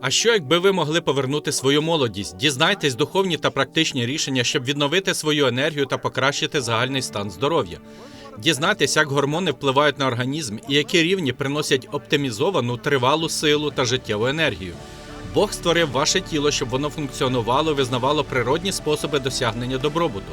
А що, якби ви могли повернути свою молодість? Дізнайтесь духовні та практичні рішення, щоб відновити свою енергію та покращити загальний стан здоров'я. Дізнайтесь, як гормони впливають на організм і які рівні приносять оптимізовану тривалу силу та життєву енергію. Бог створив ваше тіло, щоб воно функціонувало визнавало природні способи досягнення добробуту.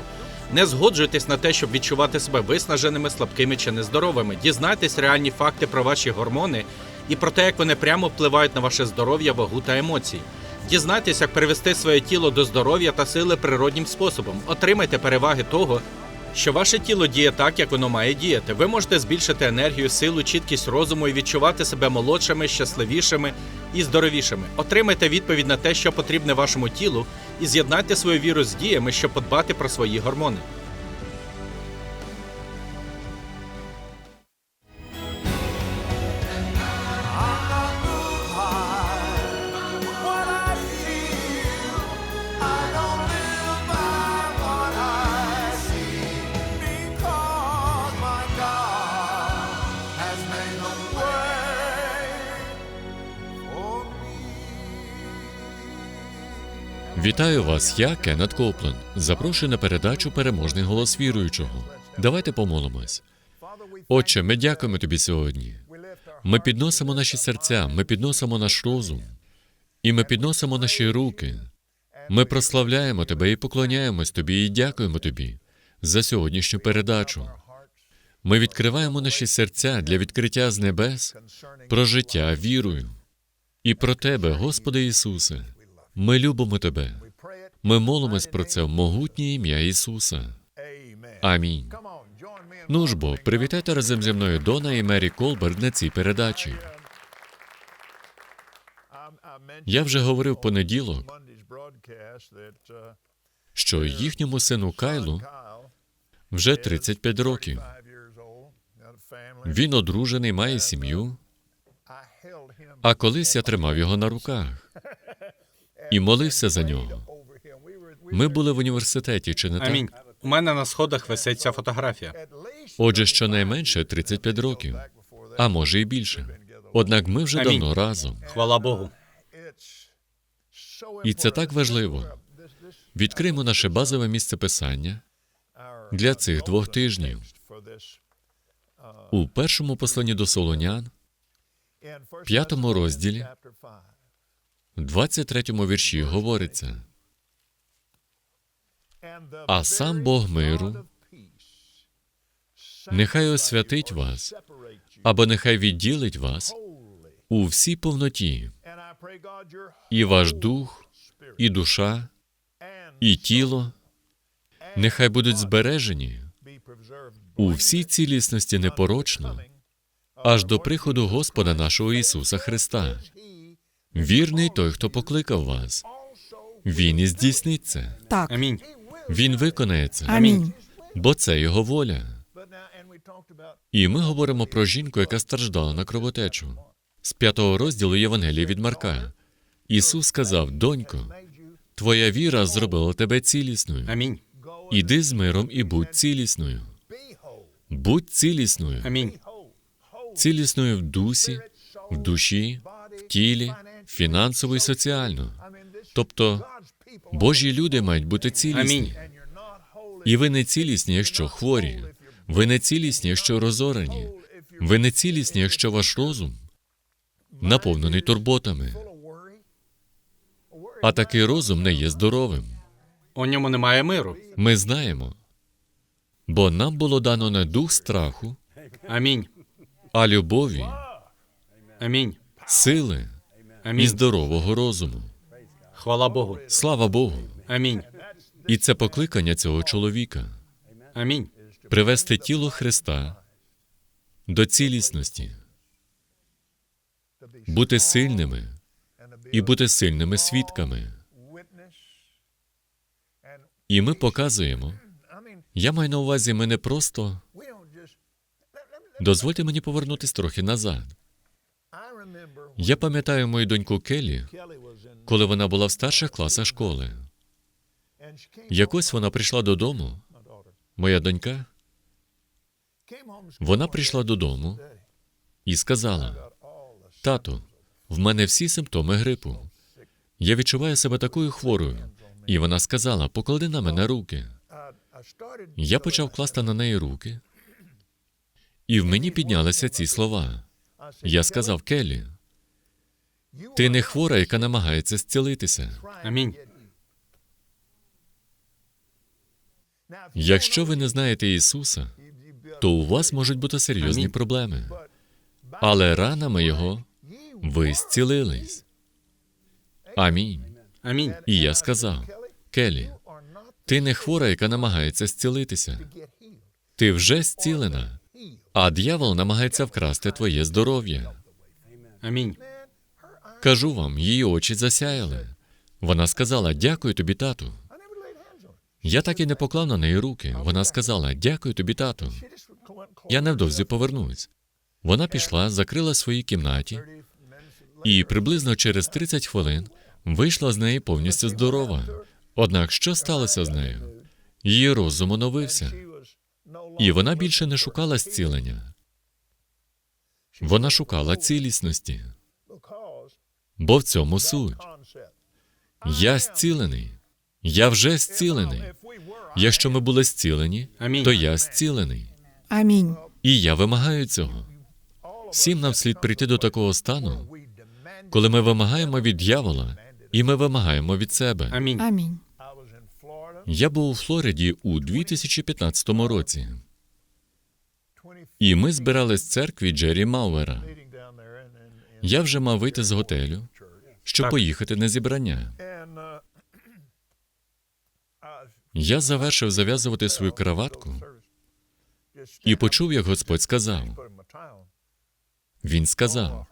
Не згоджуйтесь на те, щоб відчувати себе виснаженими, слабкими чи нездоровими. Дізнайтесь реальні факти про ваші гормони і про те, як вони прямо впливають на ваше здоров'я, вагу та емоції. Дізнайтесь, як привести своє тіло до здоров'я та сили природнім способом. Отримайте переваги того, що ваше тіло діє так, як воно має діяти. Ви можете збільшити енергію, силу, чіткість розуму і відчувати себе молодшими, щасливішими і здоровішими. Отримайте відповідь на те, що потрібне вашому тілу, і з'єднайте свою віру з діями, щоб подбати про свої гормони. Вітаю вас, я Кеннет Коплен. Запрошую на передачу Переможний голос віруючого. Давайте помолимось. Отче, ми дякуємо тобі сьогодні. Ми підносимо наші серця, ми підносимо наш розум, і ми підносимо наші руки. Ми прославляємо тебе і поклоняємось тобі, і дякуємо тобі за сьогоднішню передачу. Ми відкриваємо наші серця для відкриття з небес про життя вірою. І про тебе, Господи Ісусе. Ми любимо тебе. Ми молимось про це в могутнє ім'я Ісуса. Амінь. Ну ж бо, привітайте разом зі мною Дона і Мері Колберг на цій передачі. Я вже говорив понеділок, що їхньому сину Кайлу вже 35 років. Він одружений, має сім'ю. А колись я тримав його на руках і молився за нього. Ми були в університеті, чи не Амінь. так? У мене на сходах висить ця фотографія. Отже, щонайменше 35 років, а може і більше. Однак ми вже Амінь. давно разом. Хвала Богу. І це так важливо. Відкриємо наше базове місце писання для цих двох тижнів. У першому посланні до Солонян, п'ятому розділі, chapter 5. В 23 вірші говориться: А сам Бог миру. Нехай освятить вас, або нехай відділить вас у всій повноті, і ваш дух, і душа, і тіло нехай будуть збережені у всій цілісності непорочно, аж до приходу Господа нашого Ісуса Христа. Вірний той, хто покликав вас. Він і здійснить це. Так, Амінь. Він виконає це, амінь. бо це його воля. І ми говоримо про жінку, яка страждала на кровотечу. З п'ятого розділу Євангелія від Марка. Ісус сказав: Донько, твоя віра зробила тебе цілісною. Амінь. Іди з миром і будь цілісною. Будь цілісною, Амінь. цілісною в дусі, в душі, в тілі, фінансово і соціально. Тобто Божі люди мають бути цілісні. Амінь. І ви не цілісні, якщо хворі. Ви не цілісні, якщо розорені. Ви не цілісні, якщо ваш розум наповнений турботами. А такий розум не є здоровим. У ньому немає миру. Ми знаємо. Бо нам було дано не дух страху, Амінь. а любові, Амінь. сили і здорового розуму. Хвала Богу. Слава Богу! Амінь. І це покликання цього чоловіка Амінь. привести тіло Христа до цілісності, бути сильними і бути сильними свідками. І ми показуємо. Я маю на увазі, ми не просто дозвольте мені повернутись трохи назад. Я пам'ятаю мою доньку in, коли вона була в старших класах школи. Якось вона прийшла додому. Моя донька, вона прийшла додому і сказала: Тату, В мене всі симптоми грипу. Я відчуваю себе такою хворою. І вона сказала: поклади на мене руки. Я почав класти на неї руки, і в мені піднялися ці слова. Я сказав Келі, ти не хвора, яка намагається зцілитися. Амінь. Якщо ви не знаєте Ісуса, то у вас можуть бути серйозні Амінь. проблеми. Але ранами Його ви зцілились. Амінь. Амінь. І я сказав: Келі, ти не хвора, яка намагається зцілитися. Ти вже зцілена, а диявол намагається вкрасти твоє здоров'я. Амінь. Кажу вам, її очі засяяли. Вона сказала: Дякую тобі, тату. Я так і не поклав на неї руки. Вона сказала: Дякую тобі, тату. Я невдовзі повернусь. Вона пішла, закрила своїй кімнаті, і приблизно через 30 хвилин вийшла з неї повністю здорова. Однак що сталося з нею? Її розум оновився, і вона більше не шукала зцілення. Вона шукала цілісності, бо в цьому суть. Я зцілений. Я вже зцілений. Якщо ми були зцілені, Амінь. то я зцілений. Амінь. І я вимагаю цього. Всім нам слід прийти до такого стану, коли ми вимагаємо від дьявола, і ми вимагаємо від себе. Амінь. Амінь. Я був у Флориді у 2015 році, і ми збирались в церкві Джері Мауера. Я вже мав вийти з готелю, щоб поїхати на зібрання. Я завершив зав'язувати свою краватку і почув, як Господь сказав. Він сказав: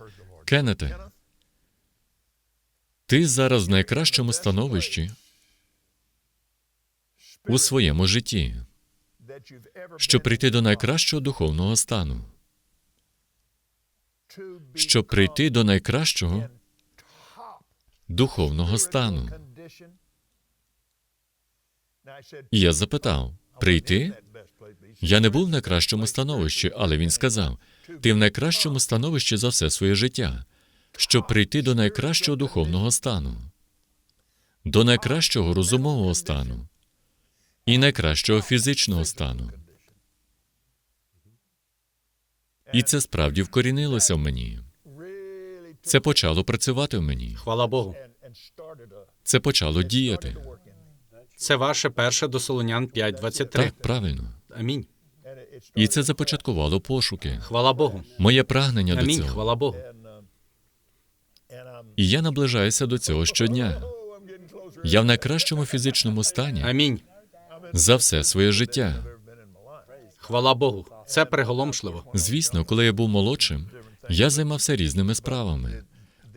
Кеннете, ти зараз в найкращому становищі у своєму житті, щоб прийти до найкращого духовного стану, щоб прийти до найкращого духовного стану. І я запитав: прийти? Я не був в найкращому становищі, але він сказав: ти в найкращому становищі за все своє життя, щоб прийти до найкращого духовного стану, до найкращого розумового стану і найкращого фізичного стану. І це справді вкорінилося в мені. Це почало працювати в мені. Хвала Богу. Це почало діяти. Це ваше перше до Солонян 5.23. Так, правильно. Амінь. І це започаткувало пошуки. Хвала Богу. Моє прагнення до Амінь. цього. Хвала Богу. І я наближаюся до цього щодня. Я в найкращому фізичному стані Амінь. за все своє життя. Хвала Богу. Це приголомшливо. Звісно, коли я був молодшим, я займався різними справами,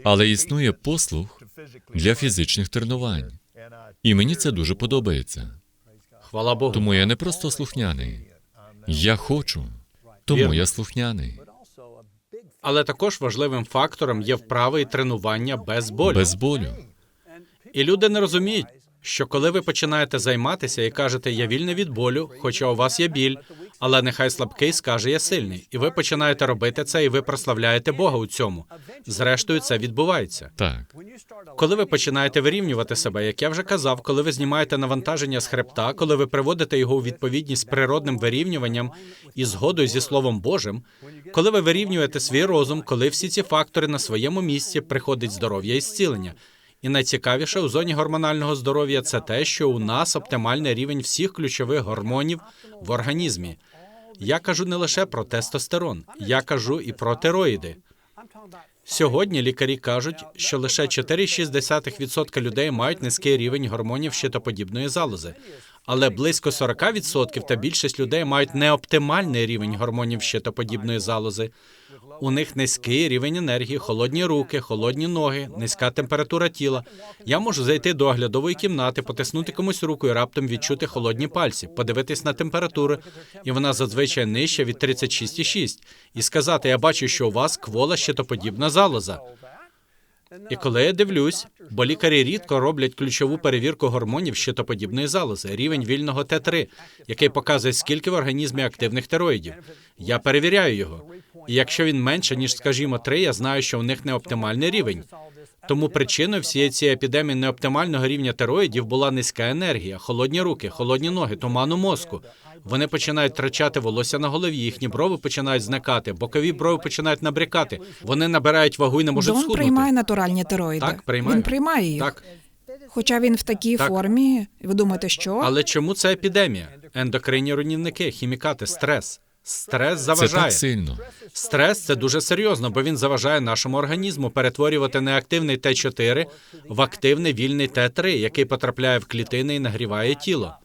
але існує послуг для фізичних тренувань, і мені це дуже подобається. Хвала Богу. Тому я не просто слухняний. Я хочу, тому я слухняний. Але також важливим фактором є вправи і тренування без болю. Без болю. І люди не розуміють, що коли ви починаєте займатися і кажете я вільний від болю, хоча у вас є біль, але нехай слабкий скаже я сильний, і ви починаєте робити це, і ви прославляєте Бога у цьому. Зрештою, це відбувається. Так, Коли ви починаєте вирівнювати себе, як я вже казав, коли ви знімаєте навантаження з хребта, коли ви приводите його у відповідність з природним вирівнюванням і згодою зі Словом Божим, коли ви вирівнюєте свій розум, коли всі ці фактори на своєму місці приходить здоров'я і зцілення. І найцікавіше у зоні гормонального здоров'я це те, що у нас оптимальний рівень всіх ключових гормонів в організмі. Я кажу не лише про тестостерон, я кажу і про тероїди. Сьогодні лікарі кажуть, що лише 4,6% людей мають низький рівень гормонів щитоподібної залози, але близько 40% та більшість людей мають неоптимальний рівень гормонів щитоподібної залози. У них низький рівень енергії, холодні руки, холодні ноги, низька температура тіла. Я можу зайти до оглядової кімнати, потиснути комусь руку і раптом відчути холодні пальці, подивитись на температуру, і вона зазвичай нижча від 36,6, і сказати: Я бачу, що у вас квола щитоподібна залоза. І коли я дивлюсь, бо лікарі рідко роблять ключову перевірку гормонів щитоподібної залози, рівень вільного Т3, який показує, скільки в організмі активних тероїдів. Я перевіряю його. І якщо він менше, ніж, скажімо, 3, я знаю, що у них не оптимальний рівень. Тому причиною всієї цієї епідемії неоптимального рівня тероїдів була низька енергія, холодні руки, холодні ноги, туману мозку. Вони починають втрачати волосся на голові, їхні брови починають зникати, бокові брови починають набрякати. Вони набирають вагу і не можуть Дон схуднути. приймає натуральні тероїди. Так, приймаю. Він приймає їх. Так, Хоча він в такій Так. формі, ви думаєте, що? але чому це епідемія? Ендокринні руйнівники, хімікати, стрес. Стрес Це заважає. так сильно. Стрес це дуже серйозно, бо він заважає нашому організму перетворювати неактивний Т4 в активний вільний Т3, який потрапляє в клітини і нагріває тіло.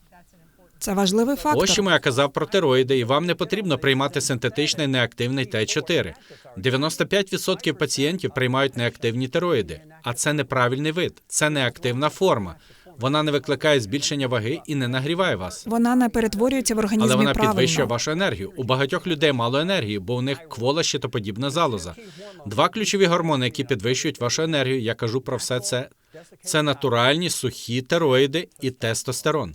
Це важливий фактор. Ось чому я казав про тероїди, і вам не потрібно приймати синтетичний неактивний Т4. 95% пацієнтів приймають неактивні тероїди, а це неправильний вид, це неактивна форма. Вона не викликає збільшення ваги і не нагріває вас. Вона не перетворюється в організмі Але вона правильно. підвищує вашу енергію. У багатьох людей мало енергії, бо у них квола щитоподібна залоза. Два ключові гормони, які підвищують вашу енергію. Я кажу про все це. Це натуральні сухі тероїди і тестостерон.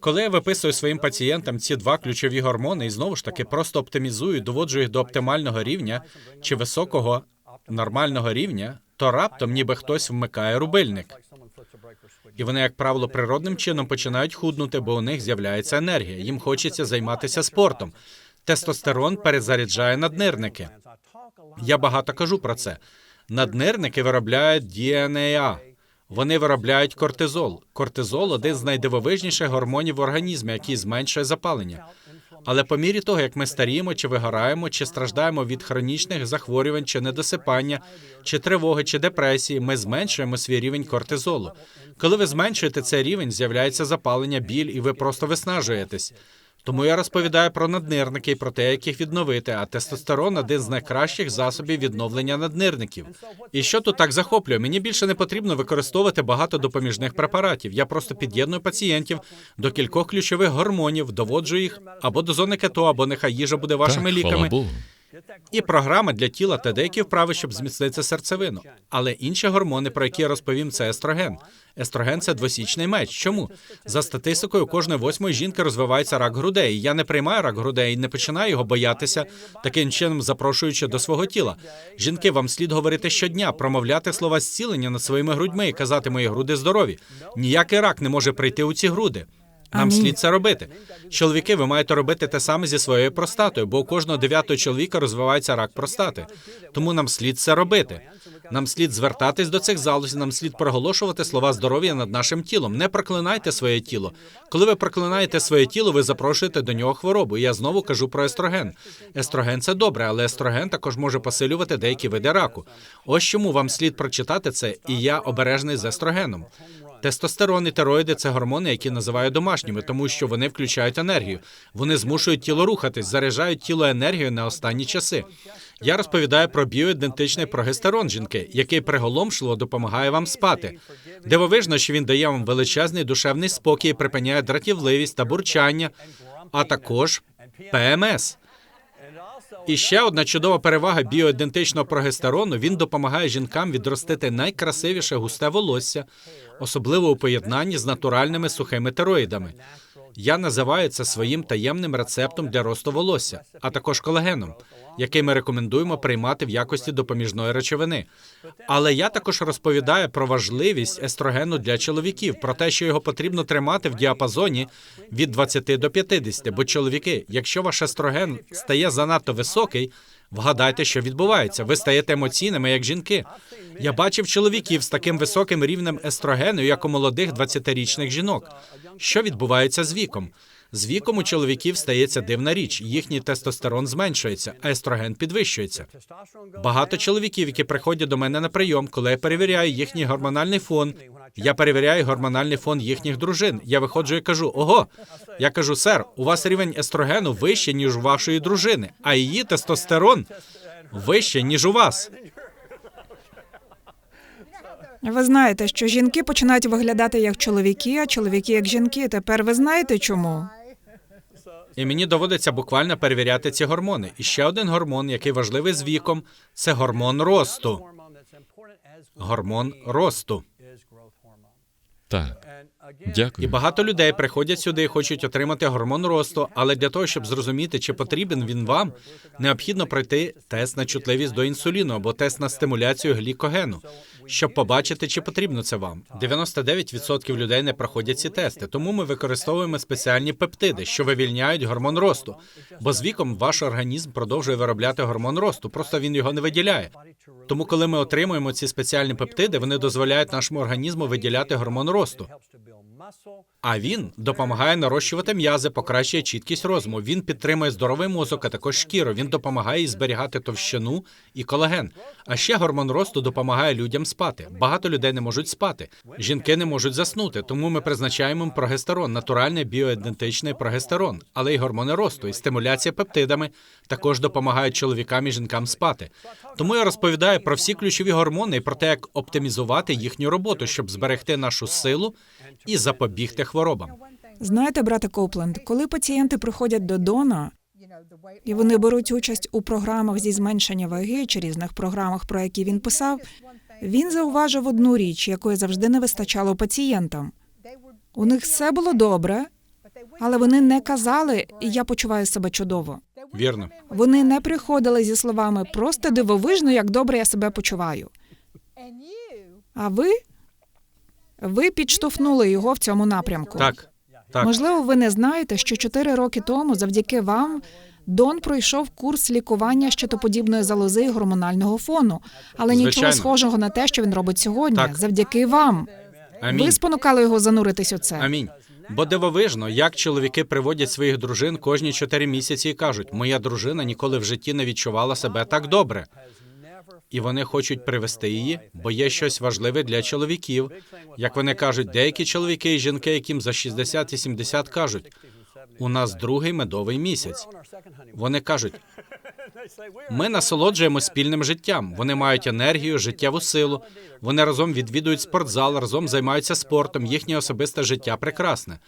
Коли я виписую своїм пацієнтам ці два ключові гормони і знову ж таки просто оптимізую, доводжу їх до оптимального рівня чи високого нормального рівня, то раптом ніби хтось вмикає рубильник. І вони, як правило, природним чином починають худнути, бо у них з'являється енергія. Їм хочеться займатися спортом. Тестостерон перезаряджає наднирники. Я багато кажу про це. Наднирники виробляють DNA. Вони виробляють кортизол. Кортизол один з найдивовижніших гормонів в організмі, який зменшує запалення. Але по мірі того, як ми старіємо, чи вигораємо, чи страждаємо від хронічних захворювань, чи недосипання, чи тривоги, чи депресії, ми зменшуємо свій рівень кортизолу. Коли ви зменшуєте цей рівень, з'являється запалення, біль, і ви просто виснажуєтесь. Тому я розповідаю про наднирники і про те, як їх відновити. А тестостерон один з найкращих засобів відновлення наднирників. І що тут так захоплює? Мені більше не потрібно використовувати багато допоміжних препаратів. Я просто під'єдную пацієнтів до кількох ключових гормонів, доводжу їх або до зони кето, або нехай їжа буде вашими так, ліками. І програма для тіла та деякі вправи, щоб зміцнити серцевину. Але інші гормони, про які я розповім, це естроген. Естроген це двосічний меч. Чому? За статистикою, кожної восьмої жінки розвивається рак грудей. Я не приймаю рак грудей і не починаю його боятися, таким чином запрошуючи до свого тіла. Жінки, вам слід говорити щодня, промовляти слова зцілення над своїми грудьми і казати мої груди здорові. Ніякий рак не може прийти у ці груди. Нам Амінь. слід це робити. Чоловіки, ви маєте робити те саме зі своєю простатою, бо у кожного дев'ятого чоловіка розвивається рак простати. Тому нам слід це робити. Нам слід звертатись до цих залозів, нам слід проголошувати слова здоров'я над нашим тілом. Не проклинайте своє тіло. Коли ви проклинаєте своє тіло, ви запрошуєте до нього хворобу. Я знову кажу про естроген. Естроген це добре, але естроген також може посилювати деякі види раку. Ось чому вам слід прочитати це, і я обережний з естрогеном. Тестостерон і тероїди це гормони, які називаю домашніми, тому що вони включають енергію. Вони змушують тіло рухатись, заряджають тіло енергією на останні часи. Я розповідаю про біоідентичний прогестерон жінки, який приголомшливо допомагає вам спати. Дивовижно, що він дає вам величезний душевний спокій, припиняє дратівливість та бурчання, а також ПМС. І ще одна чудова перевага біоідентичного прогестерону він допомагає жінкам відростити найкрасивіше густе волосся, особливо у поєднанні з натуральними сухими тероїдами. Я називаю це своїм таємним рецептом для росту волосся, а також колагеном, який ми рекомендуємо приймати в якості допоміжної речовини. Але я також розповідаю про важливість естрогену для чоловіків, про те, що його потрібно тримати в діапазоні від 20 до 50. Бо чоловіки, якщо ваш естроген стає занадто високий, вгадайте, що відбувається. Ви стаєте емоційними, як жінки. Я бачив чоловіків з таким високим рівнем естрогену, як у молодих 20-річних жінок. Що відбувається з віком? З віком у чоловіків стається дивна річ. Їхній тестостерон зменшується, а естроген підвищується. Багато чоловіків, які приходять до мене на прийом, коли я перевіряю їхній гормональний фон. Я перевіряю гормональний фон їхніх дружин. Я виходжу і кажу: ого, я кажу, сер, у вас рівень естрогену вищий, ніж у вашої дружини, а її тестостерон вищий, ніж у вас. Ви знаєте, що жінки починають виглядати як чоловіки, а чоловіки як жінки. Тепер ви знаєте чому? І мені доводиться буквально перевіряти ці гормони. І ще один гормон, який важливий з віком, це гормон росту. гормон росту. Так. І багато людей приходять сюди і хочуть отримати гормон росту, але для того, щоб зрозуміти, чи потрібен він вам, необхідно пройти тест на чутливість до інсуліну або тест на стимуляцію глікогену, щоб побачити, чи потрібно це вам. 99% людей не проходять ці тести, тому ми використовуємо спеціальні пептиди, що вивільняють гормон росту. Бо з віком ваш організм продовжує виробляти гормон росту, просто він його не виділяє. Тому, коли ми отримуємо ці спеціальні пептиди, вони дозволяють нашому організму виділяти гормон росту. А він допомагає нарощувати м'язи, покращує чіткість розуму. Він підтримує здоровий мозок, а також шкіру. Він допомагає зберігати товщину і колаген. А ще гормон росту допомагає людям спати. Багато людей не можуть спати. Жінки не можуть заснути, тому ми призначаємо прогестерон, натуральний біоідентичний прогестерон, але й гормони росту, і стимуляція пептидами також допомагають чоловікам і жінкам спати. Тому я розповідаю про всі ключові гормони і про те, як оптимізувати їхню роботу, щоб зберегти нашу силу і запобігти хворобам. Знаєте, брате Копленд, коли пацієнти приходять до Дона і вони беруть участь у програмах зі зменшення ваги чи різних програмах, про які він писав, він зауважив одну річ, якої завжди не вистачало пацієнтам. У них все було добре, але вони не казали, я почуваю себе чудово. Вірно. Вони не приходили зі словами просто дивовижно, як добре я себе почуваю. А ви? Ви підштовхнули його в цьому напрямку. Так, так. Можливо, ви не знаєте, що чотири роки тому, завдяки вам, Дон пройшов курс лікування щитоподібної залози і гормонального фону, але нічого схожого на те, що він робить сьогодні. Так. Завдяки вам. Амінь. Ви спонукали його зануритись у це. Амінь. Бо дивовижно, як чоловіки приводять своїх дружин кожні чотири місяці і кажуть: моя дружина ніколи в житті не відчувала себе так добре. І вони хочуть привести її, бо є щось важливе для чоловіків. Як вони кажуть, деякі чоловіки і жінки, яким за 60 і 70 кажуть, у нас другий медовий місяць. Вони кажуть, ми насолоджуємося спільним життям. Вони мають енергію, життєву силу. Вони разом відвідують спортзал, разом займаються спортом. Їхнє особисте життя прекрасне.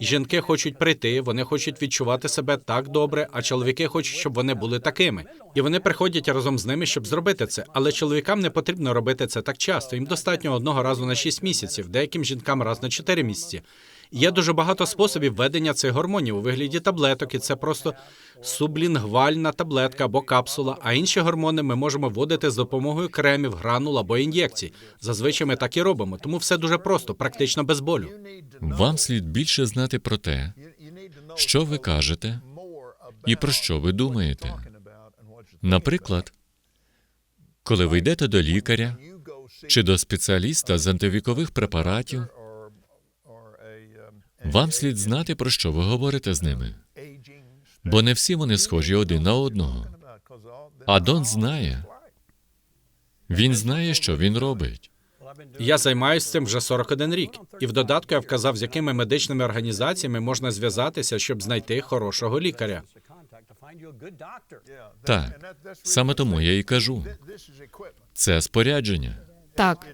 Жінки хочуть прийти, вони хочуть відчувати себе так добре, а чоловіки хочуть, щоб вони були такими. І вони приходять разом з ними, щоб зробити це. Але чоловікам не потрібно робити це так часто. Їм достатньо одного разу на 6 місяців, деяким жінкам раз на 4 місяці. Є дуже багато способів ведення цих гормонів у вигляді таблеток, і це просто сублінгвальна таблетка або капсула. А інші гормони ми можемо вводити з допомогою кремів, гранул або ін'єкцій. Зазвичай ми так і робимо. Тому все дуже просто, практично без болю. Вам слід більше знати про те, що ви кажете і про що ви думаєте. Наприклад, коли ви йдете до лікаря чи до спеціаліста з антивікових препаратів, вам слід знати, про що ви говорите з ними, бо не всі вони схожі один на одного. А Дон знає. Він знає, що він робить. Я займаюся цим вже 41 рік. І в додатку я вказав, з якими медичними організаціями можна зв'язатися, щоб знайти хорошого лікаря. Так, саме тому я і кажу, це спорядження. Так,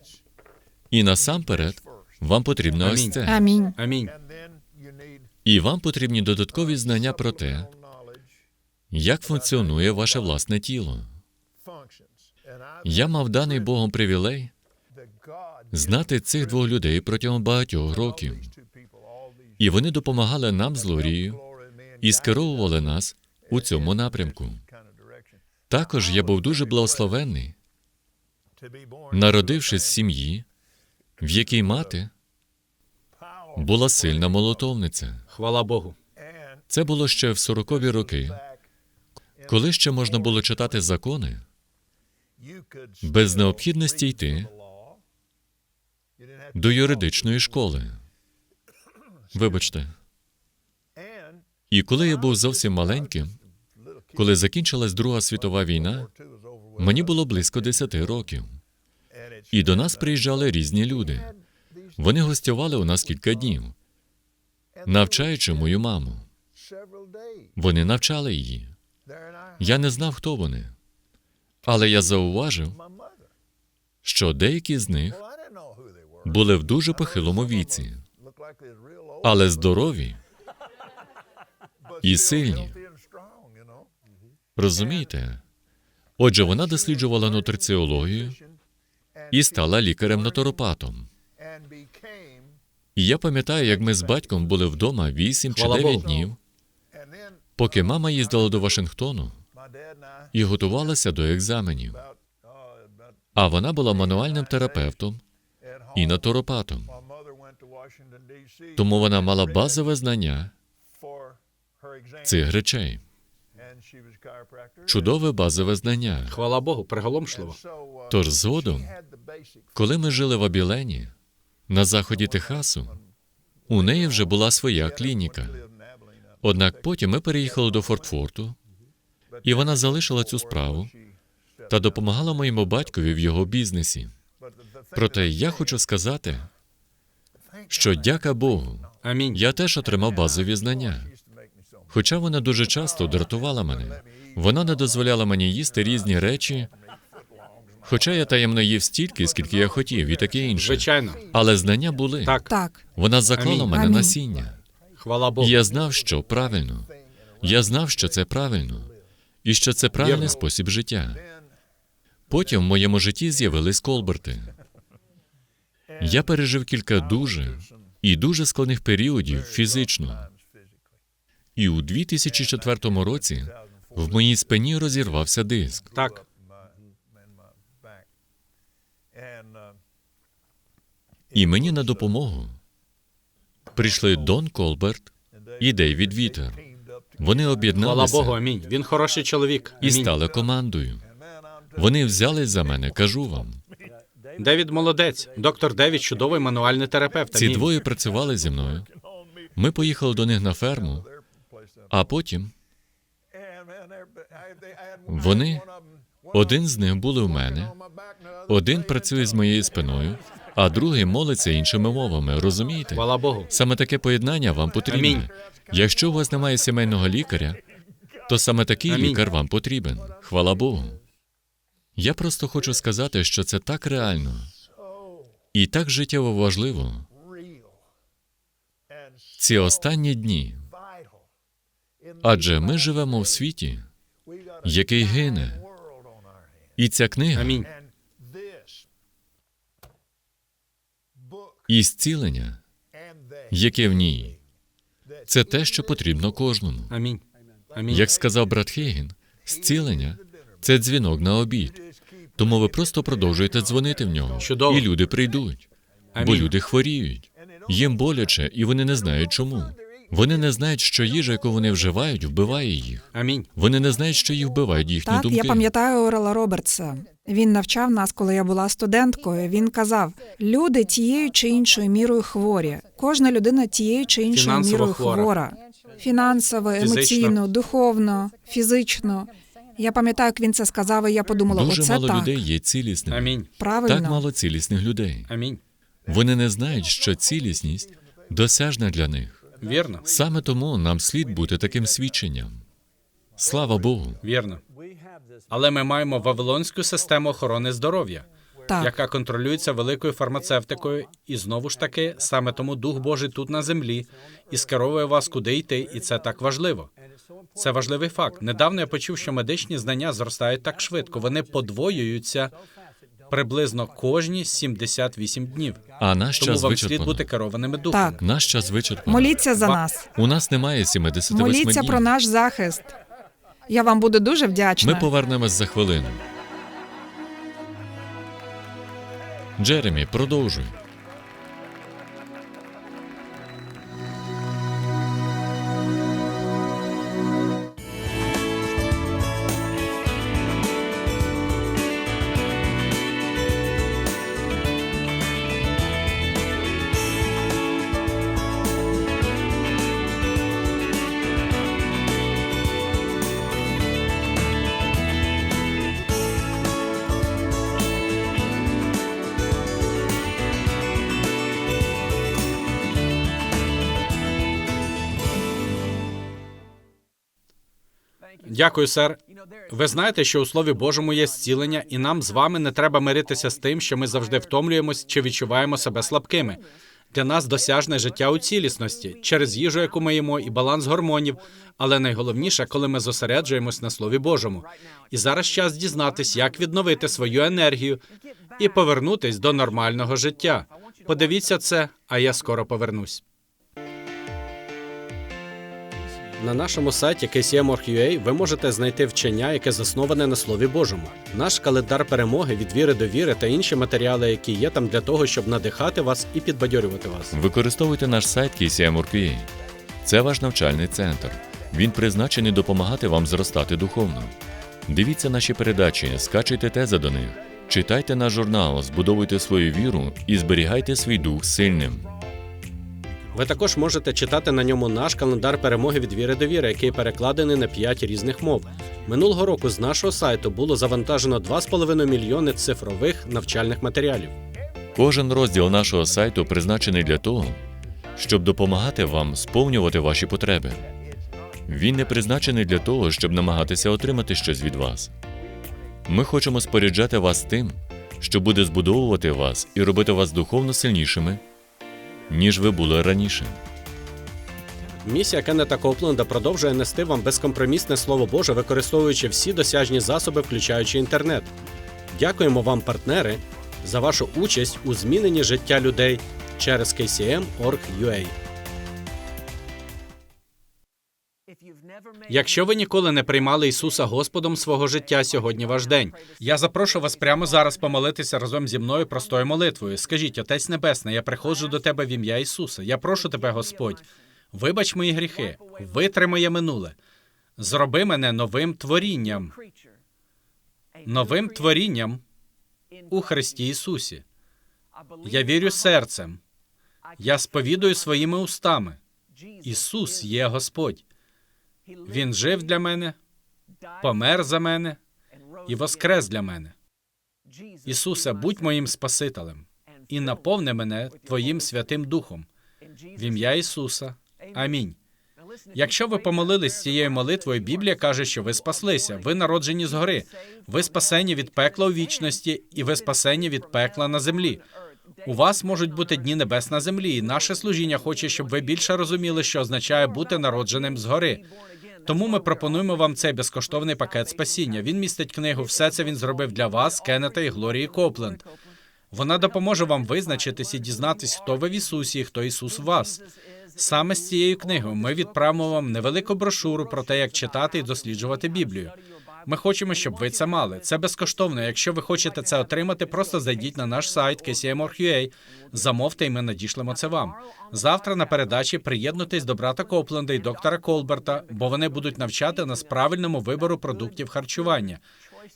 І насамперед вам потрібно ось це. амінь. Амінь. І вам потрібні додаткові знання про те, як функціонує ваше власне тіло. Я мав даний Богом привілей знати цих двох людей протягом багатьох років, і вони допомагали нам з Лорією і скеровували нас у цьому напрямку. Також я був дуже благословенний, народившись в сім'ї, в якій мати була сильна молотовниця. Хвала Богу. Це було ще в 40-ві роки, коли ще можна було читати закони без необхідності йти до юридичної школи. Вибачте, і коли я був зовсім маленьким, коли закінчилась Друга світова війна, мені було близько 10 років, і до нас приїжджали різні люди. Вони гостювали у нас кілька днів, навчаючи мою маму. Вони навчали її. Я не знав, хто вони, але я зауважив, що деякі з них були в дуже похилому віці, але здорові і сильні. Розумієте? Отже, вона досліджувала нутриціологію і стала лікарем-натуропатом. І я пам'ятаю, як ми з батьком були вдома 8 чи Хвала 9 днів, поки мама їздила до Вашингтону і готувалася до екзаменів. А вона була мануальним терапевтом і натуропатом. Тому вона мала базове знання цих речей. Чудове базове знання. Хвала Богу, приголомшливо. Тож згодом, коли ми жили в Абілені, на заході Техасу, у неї вже була своя клініка. Однак потім ми переїхали до Фортфорту, і вона залишила цю справу та допомагала моєму батькові в його бізнесі. Проте я хочу сказати, що дяка Богу, Амінь. я теж отримав базові знання. Хоча вона дуже часто дратувала мене, вона не дозволяла мені їсти різні речі, хоча я таємно їв стільки, скільки я хотів, і таке інше. Звичайно. Але знання були. Так, Так, Вона заклала Амінь. мене Амінь. насіння. хвала І Богу. я знав, що правильно. Я знав, що це правильно, і що це правильний Вірно. спосіб життя. Потім в моєму житті з'явились колберти. Я пережив кілька дуже і дуже складних періодів фізично. І у 2004 році в моїй спині розірвався диск. Так, І мені на допомогу прийшли Дон Колберт і Дейвід Вітер. Вони об'єдналися Богу, амінь. Він хороший чоловік. і стали командою. Вони взялись за мене, кажу вам. Девід молодець. Доктор Девід чудовий мануальний терапевт. Ці Амінь. двоє працювали зі мною. Ми поїхали до них на ферму, а потім вони, один з них були у мене, один працює з моєю спиною, а другий молиться іншими мовами. Розумієте? Хвала Богу. Саме таке поєднання вам потрібне. Амінь. Якщо у вас немає сімейного лікаря, то саме такий Амінь. лікар вам потрібен. Хвала Богу. Я просто хочу сказати, що це так реально і так життєво важливо ці останні дні. Адже ми живемо в світі, який гине. І ця книга Амінь. І зцілення, яке в ній, це те, що потрібно кожному. Амінь. Амінь. Як сказав брат Хейген, зцілення це дзвінок на обід. Тому ви просто продовжуєте дзвонити в нього, Чудово. і люди прийдуть. Бо люди хворіють. Їм боляче, і вони не знають чому. Вони не знають, що їжа, яку вони вживають, вбиває їх. Амінь. Вони не знають, що їх вбивають їхні так, думки. я пам'ятаю Орела Робертса. Він навчав нас, коли я була студенткою. Він казав: люди тією чи іншою мірою хворі. Кожна людина тією чи іншою Фінансово мірою хвора. хвора. Фінансово, Фізично. емоційно, духовно, фізично. Я пам'ятаю, як він це сказав, і я подумала, Дуже оце мало так. людей є цілісними. Амінь. Правильно. Так мало цілісних людей. Амінь. Вони не знають, що цілісність досяжна для них. Вірно. Саме тому нам слід бути таким свідченням. Слава Богу. Вірно. Але ми маємо вавилонську систему охорони здоров'я, Так. яка контролюється великою фармацевтикою, і знову ж таки, саме тому Дух Божий тут на землі і скеровує вас, куди йти, і це так важливо. Це важливий факт. Недавно я почув, що медичні знання зростають так швидко. Вони подвоюються приблизно кожні 78 днів. А наш Тому час вам слід бути керованими духом. Так. Наш час вичерпано. Моліться за Ва- нас. У нас немає 78 Моліться днів. про наш захист. Я вам буду дуже вдячна. Ми повернемось за хвилину. Джеремі, продовжуй. Дякую, сер. Ви знаєте, що у Слові Божому є зцілення, і нам з вами не треба миритися з тим, що ми завжди втомлюємось чи відчуваємо себе слабкими. Для нас досяжне життя у цілісності через їжу, яку ми їмо, і баланс гормонів. Але найголовніше, коли ми зосереджуємось на Слові Божому. І зараз час дізнатись, як відновити свою енергію і повернутись до нормального життя. Подивіться це, а я скоро повернусь. На нашому сайті KCM.org.ua ви можете знайти вчення, яке засноване на Слові Божому. Наш календар перемоги від віри до віри та інші матеріали, які є там для того, щоб надихати вас і підбадьорювати вас. Використовуйте наш сайт KCM.org.ua. Це ваш навчальний центр. Він призначений допомагати вам зростати духовно. Дивіться наші передачі, скачуйте тези до них, читайте наш журнал, збудовуйте свою віру і зберігайте свій дух сильним. Ви також можете читати на ньому наш календар перемоги від віри до віри, який перекладений на 5 різних мов. Минулого року з нашого сайту було завантажено 2,5 мільйони цифрових навчальних матеріалів. Кожен розділ нашого сайту призначений для того, щоб допомагати вам сповнювати ваші потреби. Він не призначений для того, щоб намагатися отримати щось від вас. Ми хочемо споряджати вас тим, що буде збудовувати вас і робити вас духовно сильнішими, ніж ви були раніше. Місія Кеннета Копленда продовжує нести вам безкомпромісне слово Боже, використовуючи всі досяжні засоби, включаючи інтернет. Дякуємо вам, партнери, за вашу участь у зміненні життя людей через KCM.org.ua. Якщо ви ніколи не приймали Ісуса Господом свого життя, сьогодні ваш день. Я запрошую вас прямо зараз помолитися разом зі мною простою молитвою. Скажіть, Отець Небесний, я приходжу до тебе в ім'я Ісуса. Я прошу тебе, Господь, вибач мої гріхи, витри моє минуле, зроби мене новим творінням, новим творінням у Христі Ісусі. Я вірю серцем, я сповідую своїми устами. Ісус є Господь. Він жив для мене, помер за мене і воскрес для мене. Ісусе, будь моїм Спасителем і наповни мене Твоїм Святим Духом. В ім'я Ісуса. Амінь. Якщо ви помолились цією молитвою, Біблія каже, що ви спаслися, ви народжені згори, ви спасені від пекла у вічності, і ви спасені від пекла на землі. У вас можуть бути дні небес на землі, і наше служіння хоче, щоб ви більше розуміли, що означає бути народженим згори. Тому ми пропонуємо вам цей безкоштовний пакет спасіння. Він містить книгу Все це він зробив для вас, Кеннета і Глорії Копленд. Вона допоможе вам визначитись і дізнатись, хто ви в Ісусі і хто Ісус в вас. Саме з цією книгою ми відправимо вам невелику брошуру про те, як читати і досліджувати Біблію. Ми хочемо, щоб ви це мали. Це безкоштовно. Якщо ви хочете це отримати, просто зайдіть на наш сайт KCM.org.ua, замовте, і ми надішлемо це вам. Завтра на передачі приєднуйтесь до брата Копленда і доктора Колберта, бо вони будуть навчати нас правильному вибору продуктів харчування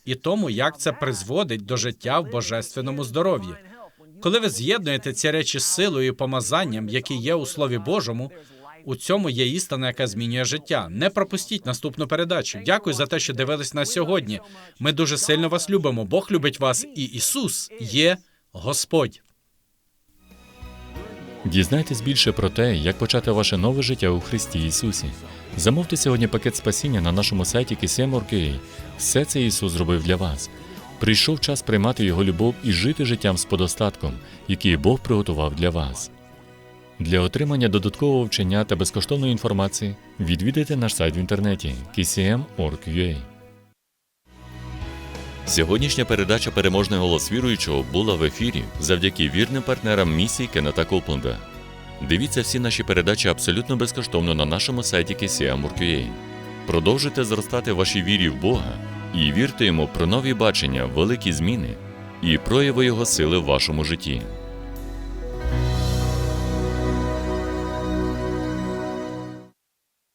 і тому, як це призводить до життя в божественному здоров'ї. Коли ви з'єднуєте ці речі з силою і помазанням, які є у Слові Божому, у цьому є істина, яка змінює життя. Не пропустіть наступну передачу. Дякую за те, що дивились нас сьогодні. Ми дуже сильно вас любимо. Бог любить вас, і Ісус є Господь. Дізнайтесь більше про те, як почати ваше нове життя у Христі Ісусі. Замовте сьогодні пакет спасіння на нашому сайті KCM.org.ua. Все це Ісус зробив для вас. Прийшов час приймати Його любов і жити життям з подостатком, який Бог приготував для вас. Для отримання додаткового вчення та безкоштовної інформації відвідайте наш сайт в інтернеті kcm.org.ua. Сьогоднішня передача Переможний голос віруючого була в ефірі завдяки вірним партнерам місії Кеннета Копленда. Дивіться всі наші передачі абсолютно безкоштовно на нашому сайті kcm.org.ua. Продовжуйте зростати в вашій вірі в Бога і вірте йому про нові бачення, великі зміни і прояви Його сили в вашому житті.